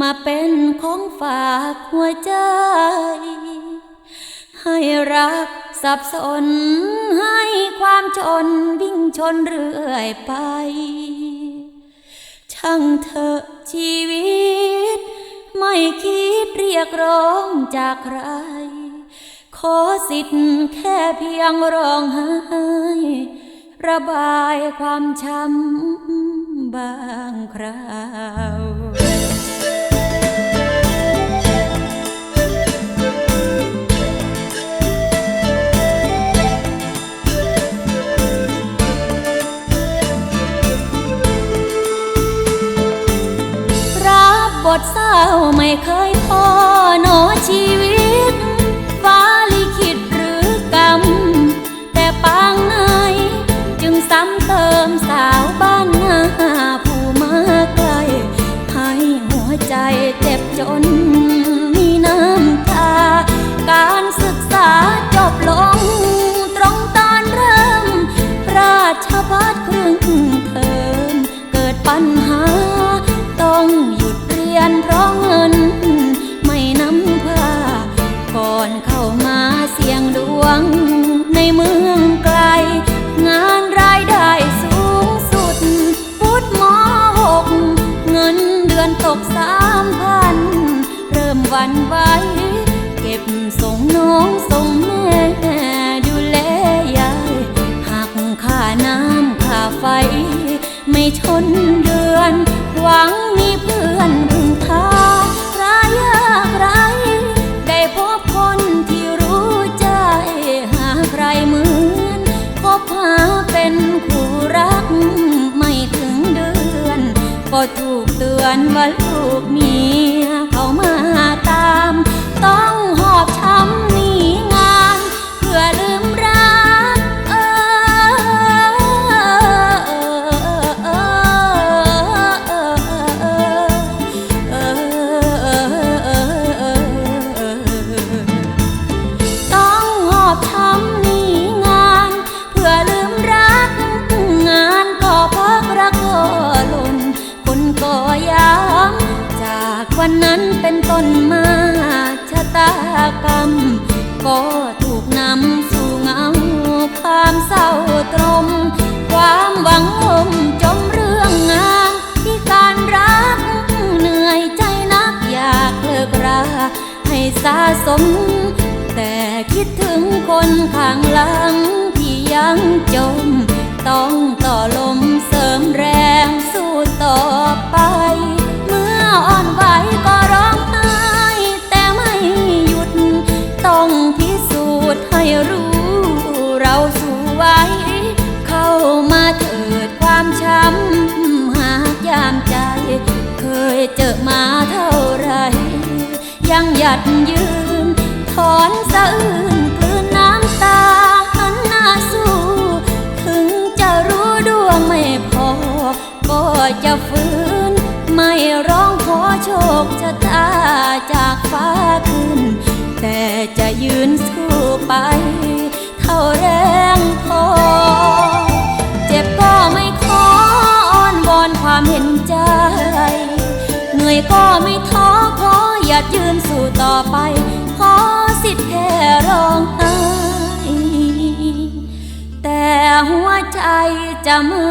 มาเป็นของฝากหัวใจ ให้รักสับสนให้ความจนวิ่งชนเรื่อยไป ช่างเถอะชีวิต ไม่คิดเรียกร้องจากใคร ขอสิทธิ์แค่เพียงร้องไห้ระบายความช้ำบางคราว เศร้าไม่เคยพอหนอชีวิตฟ้าลิขิตหรือกรรม แต่ปางไหนจึงซ้ำเติมสาวบ้านนาผู้มาไกลให้หัวใจเจ็บจนมีน้ำตา การศึกษาจบลงตรงตอนเริ่ม ราชพัฒครึ่งเทอมเกิดปัญหา ยุดเรียนเพราะเงิน ไม่นำพาก่อนเข้ามาเสี่ยงดวง ในเมืองไกล งานรายได้สูงสุดพุทธมหก เงินเดือนตกสามพัน เริ่มวันไหวเก็บส่งน้องส่งแม่ดูแลยายหักค่าน้ำค่าไฟ ไม่ชนเดือน หวังมีเพื่อ ก็ถูกเตือนว่าลูกเมียเขามาตามต้อง วันนั้นเป็นต้นมาชะตากรรม ก็ถูกนำสู่เงา ความเศร้าตรม ความหวังลมจมเรื่องงานที่การรัก เหนื่อยใจนักอยากเลิกรา ให้สะสม แต่คิดถึงคนข้างหลังที่ยังจม ยเจอมาเท่าไร ยังหยัดยืน ถอนสะอื้นกลืนน้ำตาหันหน้าสู้ ถึงจะรู้ดวงไม่พอ ก็จะฟื้น ไม่ร้องขอโชคชะตาจากฟ้าขึ้น แต่จะยืนสู้ไป เท่าแร ก็ไม่ท้อขออย่ายืนสู้ต่อไป ขอสิทธิ์แค่ร้องไห้แต่หัวใจจะไม่